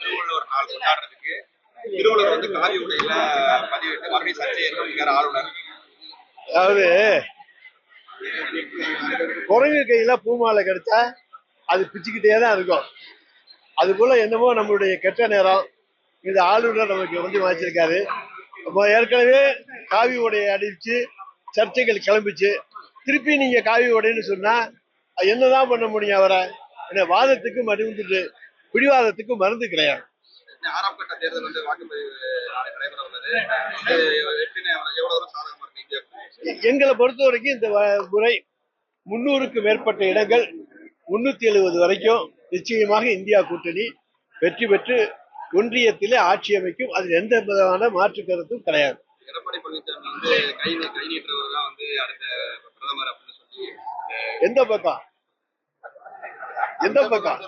திருவள்ளுவர் நாள் கொண்டாடுறதுக்கு திருவள்ளுவர் வந்து காவி உடையில பதிவிட்டு மறுபடியும் சர்ச்சை ஏற்படுத்திருக்காரு ஆளுநர். அதாவது குரங்கு கையில பூமாலை கிடைச்சா அது பிச்சுக்கிட்டே தான் இருக்கும். அது போல என்னமோ நம்மளுடைய கெட்ட நேரம். இந்த ஆளுநர் நமக்கு வந்து வாச்சிருக்காரு அப்போ ஏற்கனவே காவி உடையை அடிச்சு சர்ச்சைகள் கிளம்பிச்சு திருப்பி நீங்க காவி உடைன்னு சொன்னா என்னதான் பண்ண முடியும் அவரை? என்ன வாதத்துக்கு மருந்து பிடிவாதத்துக்கு மருந்து கிடையாது. ஆறாம் கட்ட தேர்தல் வந்து வாக்குப்பதிவு நடைபெற உள்ளது. எங்களை பொறுத்த வரைக்கும் இந்த முறை முன்னூறுக்கு மேற்பட்ட இடங்கள் முன்னூத்தி எழுபது வரைக்கும் நிச்சயமாக இந்தியா கூட்டணி வெற்றி பெற்று ஒன்றியத்திலே ஆட்சி அமைக்கும். அதில் எந்த விதமான மாற்று கருத்தும் கிடையாது. எடப்பாடி பழனிசாமி வந்து கை நீ- கை நீட்டுறவர் தான் வந்து அடுத்த பிரதமர் அப்படின்னு சொல்லி எந்த பக்கம்? எந்த பக்கம்?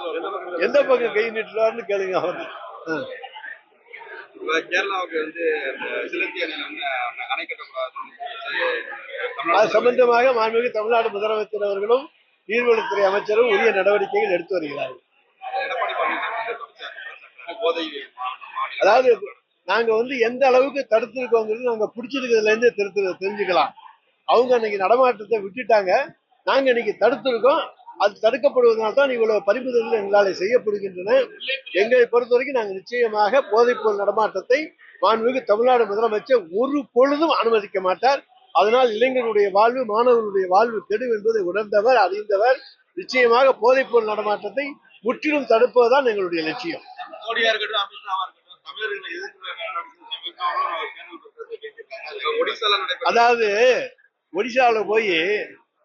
எந்த பக்கம் கை நீட்டுறாருன்னு கேளுங்க அவர். கேரளாவுக்கு வந்து அது சம்பந்தமாக மாண்புமிகு தமிழ்நாடு முதலமைச்சர் அவர்களும் நீர்வளத்துறை அமைச்சரும் உரிய நடவடிக்கைகள் எடுத்து வருகிறார்கள். அதாவது நாங்க வந்து எந்த அளவுக்கு தடுத்திருக்கோங்கிறது நாங்க பிடிச்சிருக்கிறதுல இருந்து தெரிஞ்சு தெரிஞ்சுக்கலாம். அவங்க அன்னைக்கு நடமாட்டத்தை விட்டுட்டாங்க. நாங்க இன்னைக்கு தடுத்திருக்கோம். அது தடுக்கப்படுவதனால தான் இவ்வளவு பறிமுதல்கள் எங்களால் செய்யப்படுகின்றன. எங்களை பொறுத்த வரைக்கும் நாங்கள் நிச்சயமாக போதைப்பொருள் நடமாட்டத்தை மாண்புமிகு தமிழ்நாடு முதலமைச்சர் ஒரு பொழுதும் அனுமதிக்க மாட்டார். அதனால் இளைஞர்களுடைய வாழ்வு மாணவர்களுடைய வாழ்வு கெடும் என்பதை உணர்ந்தவர் அறிந்தவர் நிச்சயமாக போதைப்பொருள் நடமாட்டத்தை முற்றிலும் தடுப்பதுதான் எங்களுடைய லட்சியம். அதாவது ஒடிசாவில் போய்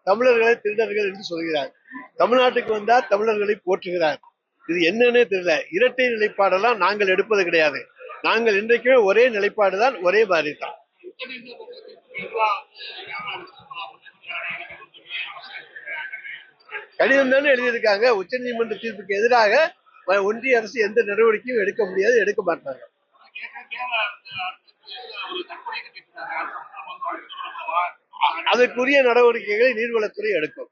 தமிழர்களை திருடர்கள் என்று சொல்கிறார். தமிழ்நாட்டுக்கு வந்தா தமிழர்களை போற்றுகிறார். இது என்னன்னே தெரியல. இரட்டை நிலைப்பாடெல்லாம் நாங்கள் எடுப்பது கிடையாது. நாங்கள் இன்றைக்குமே ஒரே நிலைப்பாடு தான் ஒரே மாதிரி தான் கடிதம் தானே எழுதியிருக்காங்க. உச்சநீதிமன்ற தீர்ப்புக்கு எதிராக ஒன்றிய அரசு எந்த நடவடிக்கையும் எடுக்க முடியாது எடுக்க மாட்டாங்க. அதற்குரிய நடவடிக்கைகளை நீர்வளத்துறை எடுக்கும்.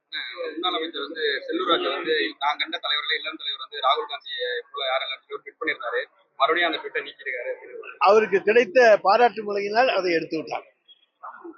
முன்னாள் அமைச்சர் வந்து செல்லூராஜ் வந்து நான் கண்ட தலைவர்கள் இளம் தலைவர் வந்து ராகுல் காந்தியை போல யாரெல்லாம் ட்வீட் பண்ணியிருந்தாரு மறுபடியும் அந்த ட்விட்டை அப்படின்னு. அவருக்கு கிடைத்த பாராட்டு மொழியினால் அதை எடுத்து விட்டார்.